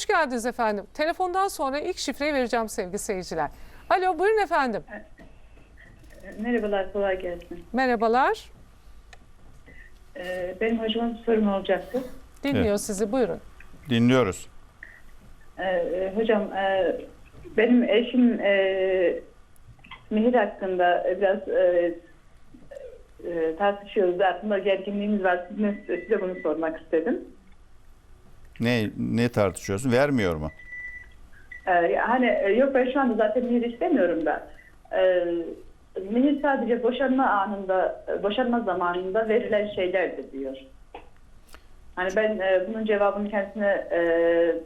Hoş geldiniz efendim. Telefondan sonra ilk şifreyi vereceğim sevgili seyirciler. Alo buyurun efendim. Merhabalar, kolay gelsin. Merhabalar. Ee, benim hocama bir sorum olacaktı. Dinliyor Evet. sizi buyurun. Dinliyoruz. Ee, hocam, e, benim eşim e, Mihir hakkında biraz e, e, tartışıyoruz. Aslında gerginliğimiz var. Size, size bunu sormak istedim. Ne ne tartışıyorsun? Vermiyor mu? Ee, hani e, yok ben şu anda zaten Mihir istemiyorum da. Ee, Mihir sadece boşanma anında, e, boşanma zamanında verilen şeylerdir diyor. Hani ben e, bunun cevabını kendisine e,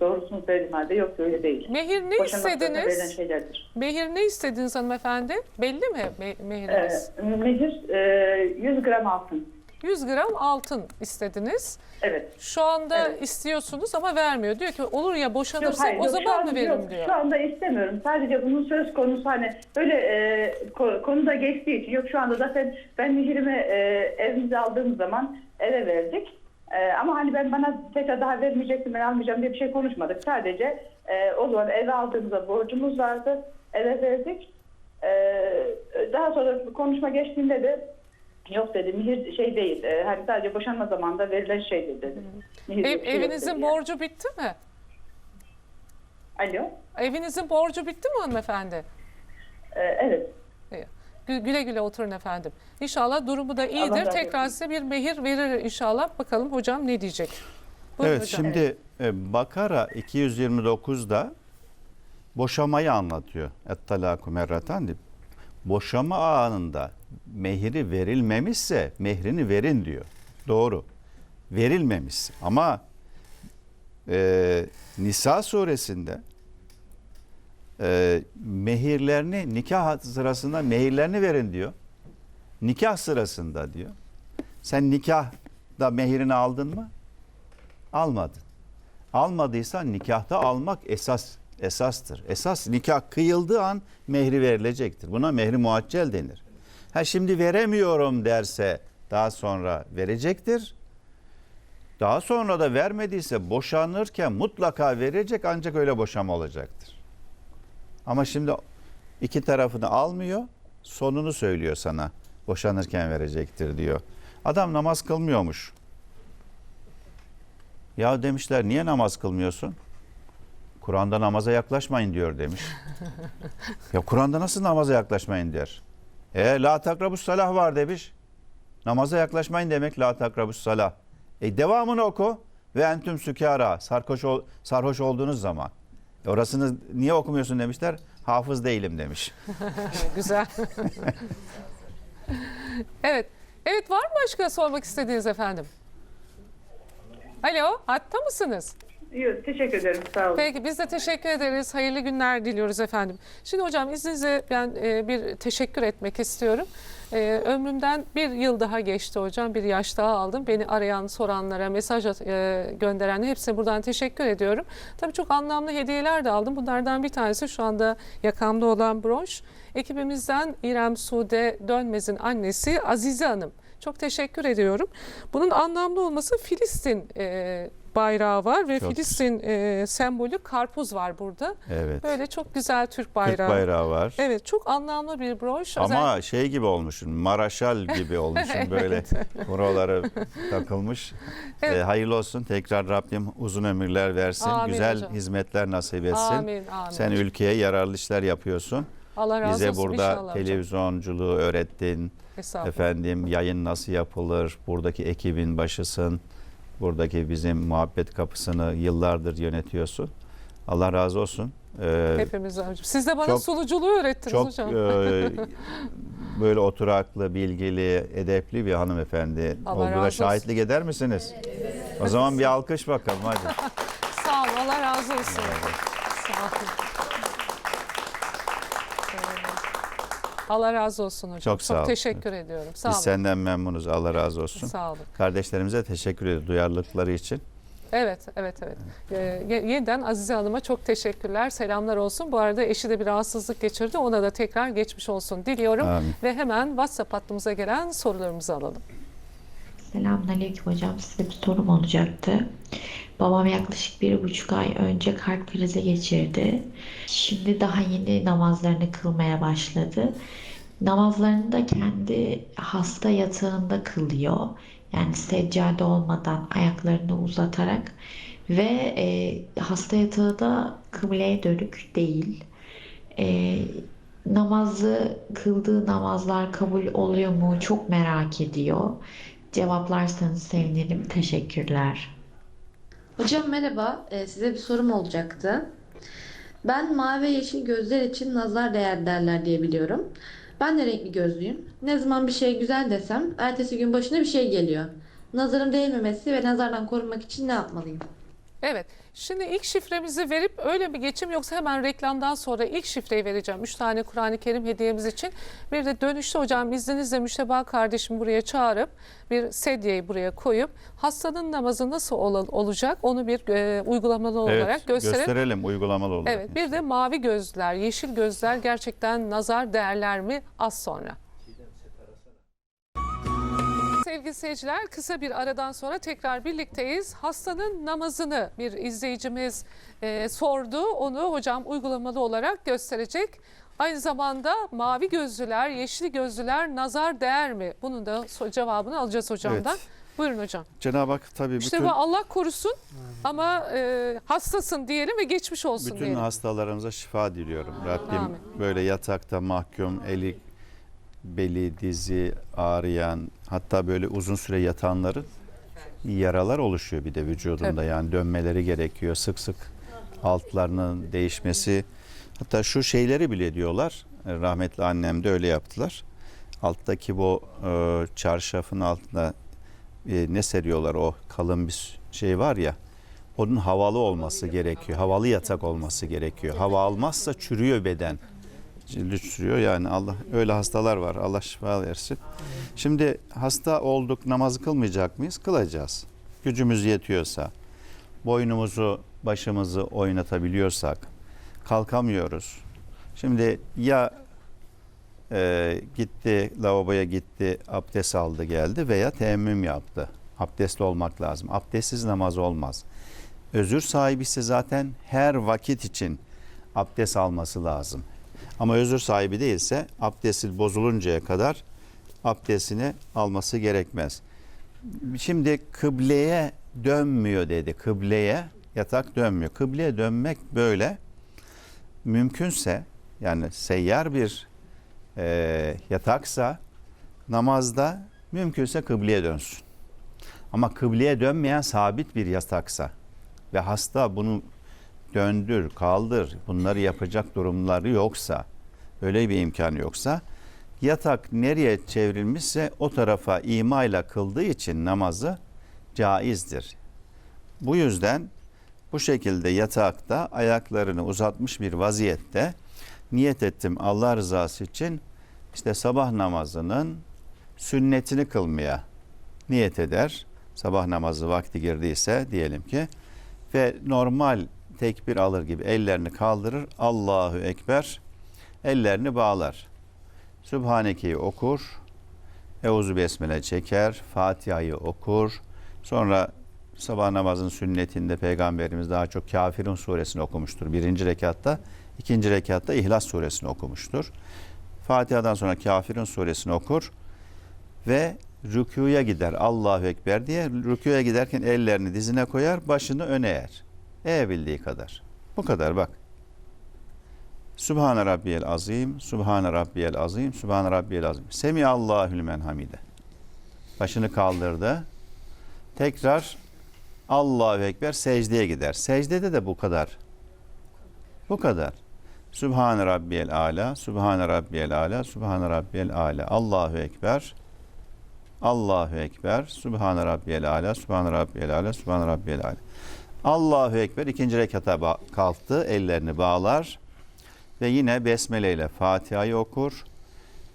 doğrusunu söyledim halde yok öyle değil. Mehir ne Boşanma sırasında verilen istediniz? şeylerdir. Mehir ne istediniz hanımefendi? Belli mi me- Ee, mehiriniz? Mehir e, 100 gram altın. 100 gram altın istediniz. Evet. Şu anda Evet. istiyorsunuz ama vermiyor. Diyor ki olur ya boşanırsak hayır, o yok, şu zaman an- mı veririm yok, diyor. Şu anda istemiyorum. Sadece bunun söz konusu hani böyle e, ko- konuda geçtiği için. Yok şu anda zaten ben Mihir'imi e, evimize aldığım zaman eve verdik. E, ama hani ben bana tekrar daha vermeyecektim ben almayacağım diye bir şey konuşmadık. Sadece e, o zaman eve aldığımızda borcumuz vardı. Eve verdik. E, daha sonra konuşma geçtiğinde de yok dedi Mihir şey değil. E, hani sadece boşanma zamanında verilen şeydir dedi. Mihir Ev, şey yok evinizin dedi yani. borcu bitti mi? Alo. Evinizin borcu bitti mi hanımefendi? E, evet. Gü- Güle güle oturun efendim. İnşallah durumu da iyidir. razı Tekrar olsun. size bir mehir verir inşallah. Bakalım hocam ne diyecek? Buyurun evet hocam. şimdi e, Bakara 229'da boşamayı anlatıyor. Et-talaku merratan diye. Boşama anında mehri verilmemişse mehrini verin diyor. Doğru. Verilmemiş ama e, Nisa suresinde e, mehirlerini nikah sırasında mehirlerini verin diyor. Nikah sırasında diyor. Sen nikahda mehirini aldın mı? Almadın. Almadıysan nikahta almak esas esastır. Esas nikah kıyıldığı an mehri verilecektir. Buna mehri muaccel denir. Ha şimdi veremiyorum derse daha sonra verecektir. Daha sonra da vermediyse boşanırken mutlaka verecek ancak öyle boşama olacaktır. Ama şimdi iki tarafını almıyor, sonunu söylüyor sana. Boşanırken verecektir diyor. Adam namaz kılmıyormuş. Ya demişler niye namaz kılmıyorsun? Kur'an'da namaza yaklaşmayın diyor demiş. ya Kur'an'da nasıl namaza yaklaşmayın der. E la takrabus salah var demiş. Namaza yaklaşmayın demek la takrabus salah. E devamını oku. Ve entüm sükara. Sarhoş, ol- sarhoş olduğunuz zaman. E orasını niye okumuyorsun demişler. Hafız değilim demiş. Güzel. evet. Evet var mı başka sormak istediğiniz efendim? Alo, hatta mısınız? Yok, teşekkür ederim. Sağ olun. Peki biz de teşekkür ederiz. Hayırlı günler diliyoruz efendim. Şimdi hocam izninizle ben e, bir teşekkür etmek istiyorum. E, ömrümden bir yıl daha geçti hocam. Bir yaş daha aldım. Beni arayan, soranlara, mesaj at- e, gönderenlere hepsine buradan teşekkür ediyorum. Tabii çok anlamlı hediyeler de aldım. Bunlardan bir tanesi şu anda yakamda olan broş. Ekibimizden İrem Sude Dönmez'in annesi Azize Hanım. Çok teşekkür ediyorum. Bunun anlamlı olması Filistin e, bayrağı var ve Çok Filistin e, sembolü karpuz var burada. Evet. Böyle çok güzel Türk Türk bayrağı. bayrağı var. Evet çok anlamlı bir broş. Ama şey gibi olmuşsun, Maraşal gibi olmuşsun böyle buraları takılmış. Evet. Ee, hayırlı olsun. Tekrar Rabbim uzun ömürler versin. Amin Güzel hocam. hizmetler nasip etsin. Amin, amin. Sen ülkeye yararlı işler yapıyorsun. Allah razı Bize olsun burada inşallah hocam. televizyonculuğu öğrettin. Efendim yayın nasıl yapılır? Buradaki ekibin başısın. Buradaki bizim muhabbet kapısını yıllardır yönetiyorsun. Allah razı olsun. Ee, Hepimiz hocam. Siz de bana çok- suluculuğu öğrettiniz çok hocam. e, böyle oturaklı, bilgili, edepli bir hanımefendi Allah olduğuna razı olsun. şahitlik eder misiniz? O zaman bir alkış bakalım hadi. Sağ olun Allah razı olsun. Sağ olun. Allah razı olsun hocam. Çok sağ olun. teşekkür ediyorum. Sağ Biz olun. senden memnunuz. Allah razı olsun. Sağ olun. Kardeşlerimize teşekkür ediyoruz duyarlılıkları için. Evet, evet, evet. Ee, ye- yeniden Azize Hanım'a çok teşekkürler, selamlar olsun. Bu arada eşi de bir rahatsızlık geçirdi. Ona da tekrar geçmiş olsun diliyorum. Amin. Ve hemen WhatsApp hattımıza gelen sorularımızı alalım. Selamünaleyküm hocam. Size bir sorum olacaktı. Babam yaklaşık bir buçuk ay önce kalp krizi geçirdi. Şimdi daha yeni namazlarını kılmaya başladı. Namazlarını da kendi hasta yatağında kılıyor. Yani seccade olmadan ayaklarını uzatarak ve e, hasta yatağı da kıbleye dönük değil. E, namazı kıldığı namazlar kabul oluyor mu? Çok merak ediyor. Cevaplarsanız sevinirim. Teşekkürler. Hocam merhaba, Ee, size bir sorum olacaktı. Ben mavi ve yeşil gözler için nazar değer derler diye biliyorum. Ben de renkli gözlüyüm. Ne zaman bir şey güzel desem, ertesi gün başına bir şey geliyor. Nazarın değmemesi ve nazardan korunmak için ne yapmalıyım? Evet. Şimdi ilk şifremizi verip öyle bir geçim yoksa hemen reklamdan sonra ilk şifreyi vereceğim. Üç tane Kur'an-ı Kerim hediyemiz için. Bir de dönüşte hocam izninizle Müşteba kardeşim buraya çağırıp bir sedyeyi buraya koyup hastanın namazı nasıl ol- olacak onu bir e, uygulamalı olarak Evet, gösterelim. gösterelim uygulamalı olarak. Evet bir de mavi gözler, yeşil gözler gerçekten nazar değerler mi az sonra. Sevgili seyirciler kısa bir aradan sonra tekrar birlikteyiz. Hastanın namazını bir izleyicimiz e, sordu. Onu hocam uygulamalı olarak gösterecek. Aynı zamanda mavi gözlüler, yeşil gözlüler nazar değer mi? Bunun da so- cevabını alacağız hocamdan. Evet. Buyurun hocam. Cenab-ı Hak tabii İşte bütün bu Allah korusun ama e, hastasın diyelim ve geçmiş olsun bütün diyelim. hastalarımıza şifa diliyorum. Rabbim Amin. böyle yatakta mahkum, eli, beli, dizi ağrıyan, hatta böyle uzun süre yatanların yaralar oluşuyor bir de vücudunda. Tabii. Yani dönmeleri gerekiyor. Sık sık altlarının değişmesi. Hatta şu şeyleri bile diyorlar. Rahmetli annem de öyle yaptılar. Alttaki bu e, çarşafın altında e, ne seriyorlar o kalın bir şey var ya. Onun havalı olması gerekiyor. Havalı yatak olması gerekiyor. Hava almazsa çürüyor beden. Cildi çürüyor yani Allah öyle hastalar var. Allah şifa versin. Şimdi hasta olduk namazı kılmayacak mıyız? Kılacağız. Gücümüz yetiyorsa, boynumuzu, başımızı oynatabiliyorsak, kalkamıyoruz. Şimdi ya e, gitti lavaboya gitti abdest aldı geldi veya teyemmüm yaptı. Abdestli olmak lazım. Abdestsiz namaz olmaz. Özür sahibi ise zaten her vakit için abdest alması lazım. Ama özür sahibi değilse abdesti bozuluncaya kadar abdestini alması gerekmez. Şimdi kıbleye dönmüyor dedi. Kıbleye yatak dönmüyor. Kıbleye dönmek böyle mümkünse yani seyyar bir e, yataksa namazda mümkünse kıbleye dönsün. Ama kıbleye dönmeyen sabit bir yataksa ve hasta bunu döndür, kaldır bunları yapacak durumları yoksa öyle bir imkanı yoksa yatak nereye çevrilmişse o tarafa imayla kıldığı için namazı caizdir. Bu yüzden bu şekilde yatakta ayaklarını uzatmış bir vaziyette niyet ettim Allah rızası için işte sabah namazının sünnetini kılmaya niyet eder. Sabah namazı vakti girdiyse diyelim ki ve normal tekbir alır gibi ellerini kaldırır. Allahu Ekber ellerini bağlar. Sübhaneke'yi okur. Euzu Besmele çeker. Fatiha'yı okur. Sonra sabah namazın sünnetinde Peygamberimiz daha çok Kafirun suresini okumuştur. Birinci rekatta. ikinci rekatta İhlas suresini okumuştur. Fatiha'dan sonra Kafirun suresini okur ve rükuya gider. Allahu Ekber diye rükuya giderken ellerini dizine koyar, başını öne eğer. Eğebildiği kadar. Bu kadar bak. Sübhane Rabbiyel Azim, Sübhane Rabbiyel Azim, Sübhane Rabbiyel Azim. Semi Allahül men hamide. Başını kaldırdı. Tekrar Allahu Ekber secdeye gider. Secdede de bu kadar. Bu kadar. Sübhane Rabbiyel Ala, Sübhane Rabbiyel Ala, Sübhane Rabbiyel Ala. Allahu Ekber. Allahu Ekber. Sübhane Rabbiyel Ala, Sübhane Rabbiyel Ala, Sübhane Rabbiyel Ala. Allahu Ekber ikinci rekata kalktı. Ellerini bağlar. Ve yine Besmele ile Fatiha'yı okur.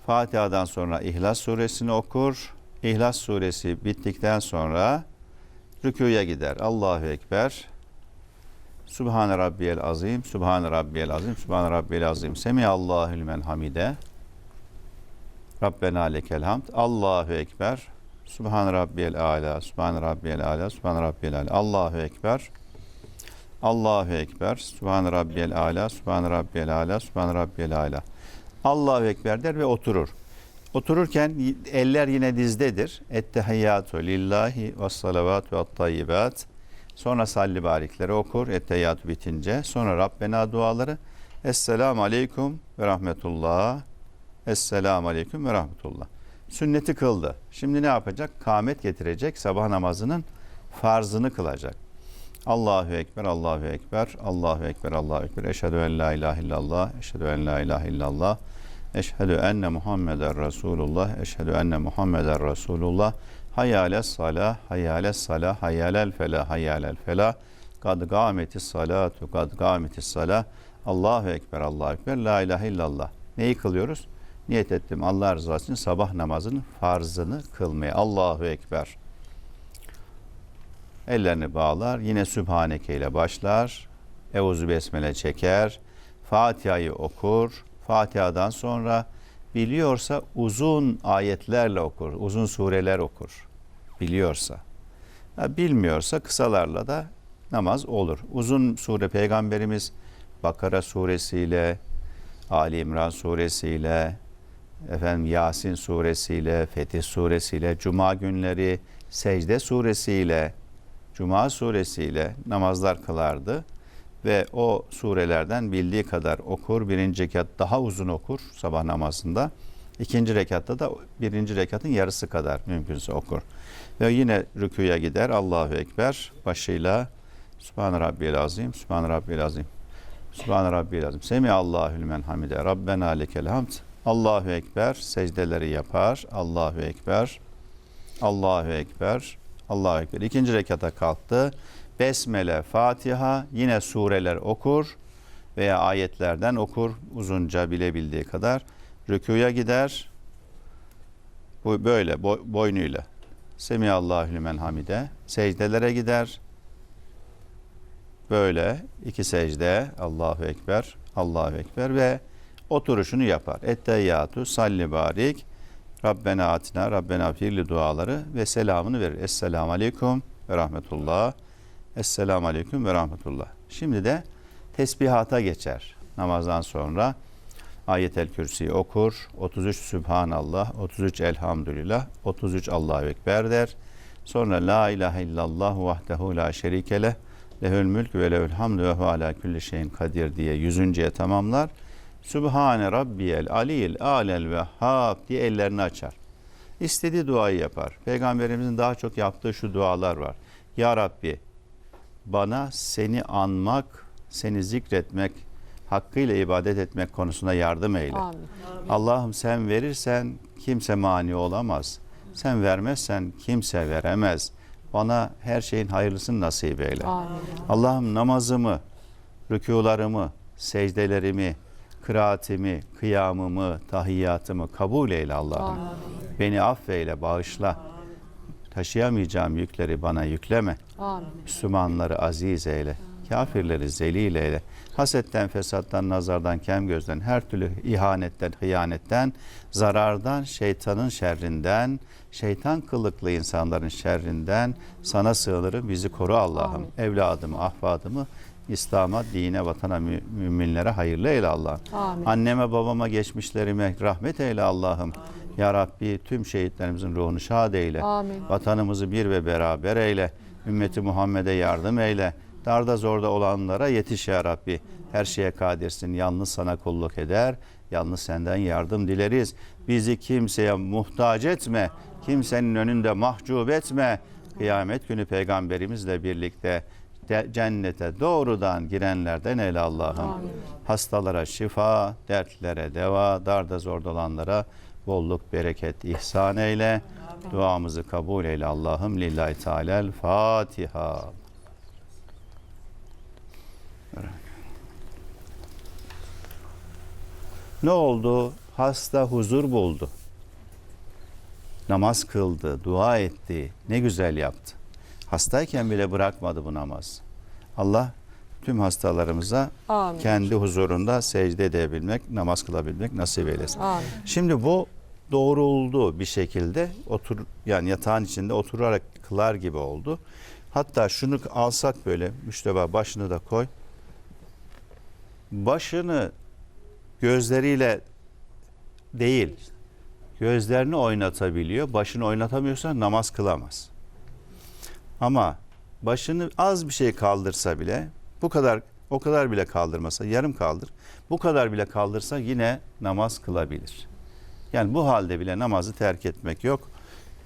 Fatiha'dan sonra İhlas suresini okur. İhlas suresi bittikten sonra rükuya gider. Allahu Ekber. Subhane Rabbiyel Azim, Subhane Rabbiyel Azim, Subhane Rabbiyel Azim. Semiyallahu limen hamide. Rabbena lekel hamd. Allahu Ekber. Subhan rabbiyel ala, subhan rabbiyel ala, subhan rabbiyel ala. Allahu ekber. Allahu ekber. Subhan rabbiyel ala, subhan rabbiyel ala, subhan rabbiyel ala. Allahu ekber der ve oturur. Otururken eller yine dizdedir. Ettehiyyatu lillahi ve salavat ve tayyibat. Sonra salli barikleri okur. Ettehiyyatu bitince. Sonra Rabbena duaları. Esselamu aleyküm ve rahmetullah. Esselamu aleyküm ve rahmetullah. Sünneti kıldı. Şimdi ne yapacak? Kâmet getirecek. Sabah namazının farzını kılacak. Allahu Ekber, Allahu Ekber, Allahu Ekber, Allahu Ekber. Eşhedü en la ilahe illallah, eşhedü en la ilahe illallah. Eşhedü enne Muhammeden Resulullah, eşhedü enne Muhammeden Resulullah. Hayyâles salah, hayyâles salah, hayyâlel felah, hayyâlel felah. Kad gâmetis salatu, kad gâmetis salah. Allahu Ekber, Allahu Ekber, la ilahe illallah. Neyi kılıyoruz? Niyet ettim Allah rızası için sabah namazının farzını kılmaya. Allahu Ekber. Ellerini bağlar. Yine Sübhaneke ile başlar. Evuzu Besmele çeker. Fatiha'yı okur. Fatiha'dan sonra biliyorsa uzun ayetlerle okur. Uzun sureler okur. Biliyorsa. Ha, bilmiyorsa kısalarla da namaz olur. Uzun sure Peygamberimiz Bakara suresiyle, Ali İmran suresiyle, efendim Yasin suresiyle, Fetih suresiyle, Cuma günleri Secde suresiyle, Cuma suresiyle namazlar kılardı ve o surelerden bildiği kadar okur. Birinci rekat daha uzun okur sabah namazında. İkinci rekatta da birinci rekatın yarısı kadar mümkünse okur. Ve yine rüküye gider. Allahu Ekber başıyla Subhan Rabbiyel Azim, Subhan Rabbiyel Azim. Subhan Rabbiyel Azim. Semi Allahü limen hamide. Rabbena lekel hamd. Allahu Ekber. Secdeleri yapar. Allahu Ekber. Allahu Ekber. Allahu Ekber. İkinci rekata kalktı. Besmele, Fatiha, yine sureler okur veya ayetlerden okur uzunca bilebildiği kadar. Rüküye gider. Bu böyle boy- boynuyla. Semiyallahu limen hamide. Secdelere gider. Böyle iki secde Allahu Ekber, Allahu Ekber ve oturuşunu yapar. Etteyyatu, salli barik, Rabbena atina, Rabbena firli duaları ve selamını verir. Esselamu aleyküm ve rahmetullah. Esselamu aleyküm ve rahmetullah. Şimdi de tesbihata geçer namazdan sonra. Ayetel Kürsi'yi okur. 33 Sübhanallah, 33 Elhamdülillah, 33 Allahu Ekber der. Sonra La ilahe illallah vahdehu la şerike leh. Lehül mülk ve lehül hamdü ve ala kulli şeyin kadir diye yüzünceye tamamlar. Sübhane Rabbiyel Aliyil Alel Vehhab diye ellerini açar. İstediği duayı yapar. Peygamberimizin daha çok yaptığı şu dualar var. Ya Rabbi bana seni anmak, seni zikretmek, hakkıyla ibadet etmek konusunda yardım eyle. Allah'ım sen verirsen kimse mani olamaz. Sen vermezsen kimse veremez. Bana her şeyin hayırlısını nasip eyle. Allah'ım namazımı, rükularımı, secdelerimi, kıraatimi, kıyamımı, tahiyyatımı kabul eyle Allah'ım. Beni affeyle, bağışla. Taşıyamayacağım yükleri bana yükleme. Amin. Müslümanları aziz eyle. Kafirleri zelil eyle. Hasetten, fesattan, nazardan, kem gözden, her türlü ihanetten, hıyanetten, zarardan, şeytanın şerrinden, şeytan kılıklı insanların şerrinden sana sığınırım. Bizi koru Allah'ım. Evladımı, ahfadımı İslam'a, dine, vatana, mü- müminlere hayırlı eyle Allah'ım. Amin. Anneme, babama, geçmişlerime rahmet eyle Allah'ım. Ya Rabbi tüm şehitlerimizin ruhunu şad eyle. Amin. Vatanımızı bir ve beraber eyle. Ümmeti Muhammed'e yardım eyle. Darda zorda olanlara yetiş ya Rabbi. Her şeye kadirsin. Yalnız sana kulluk eder. Yalnız senden yardım dileriz. Bizi kimseye muhtaç etme. Kimsenin önünde mahcup etme. Kıyamet günü peygamberimizle birlikte cennete doğrudan girenlerden eyle Allah'ım. Amin. Hastalara şifa, dertlere deva, darda zorda olanlara bolluk, bereket, ihsan eyle. Duamızı kabul eyle Allah'ım. Lillahi Teala'l Fatiha. Ne oldu? Hasta huzur buldu. Namaz kıldı, dua etti. Ne güzel yaptı. Hastayken bile bırakmadı bu namaz. Allah tüm hastalarımıza Amin. kendi huzurunda secde edebilmek, namaz kılabilmek nasip eylesin. Amin. Şimdi bu doğruldu bir şekilde. Otur yani yatağın içinde oturarak kılar gibi oldu. Hatta şunu alsak böyle müşteba başını da koy. Başını gözleriyle değil gözlerini oynatabiliyor. Başını oynatamıyorsa namaz kılamaz. Ama başını az bir şey kaldırsa bile bu kadar o kadar bile kaldırmasa yarım kaldır. Bu kadar bile kaldırsa yine namaz kılabilir. Yani bu halde bile namazı terk etmek yok.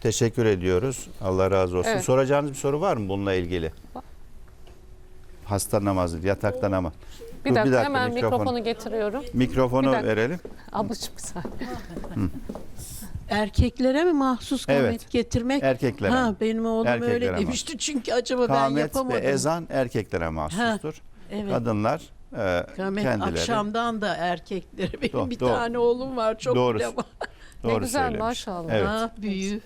Teşekkür ediyoruz. Allah razı olsun. Evet. Soracağınız bir soru var mı bununla ilgili? Hasta namazı, yatakta namaz. Bir Dur, dakika, hemen mikrofonu- mikrofonu getiriyorum. Mikrofonu Bir dakika. verelim. Ablacığım bir saniye. Erkeklere mi mahsus Evet. kamet getirmek? Erkeklere. Ha benim oğlum Erkeklere öyle mahsus. demişti çünkü acaba ben Kamet yapamadım. ve ezan erkeklere mahsustur. Evet. Kadınlar e, Kamet kendileri. akşamdan da erkeklere. Benim Do- bir doğru. tane oğlum var çok Doğru. bile var. Doğru ne güzel söylemiş. maşallah. Evet. Ha, büyüğü.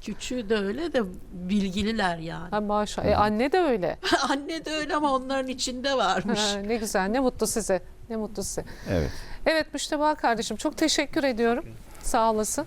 Küçüğü de öyle de bilgililer yani. Ha, maşallah. E, anne de öyle. Anne de öyle ama onların içinde varmış. Ha, ne güzel. Ne mutlu size. Ne mutlu size. Evet. Evet Müşteba kardeşim çok teşekkür ediyorum. Sağ olasın.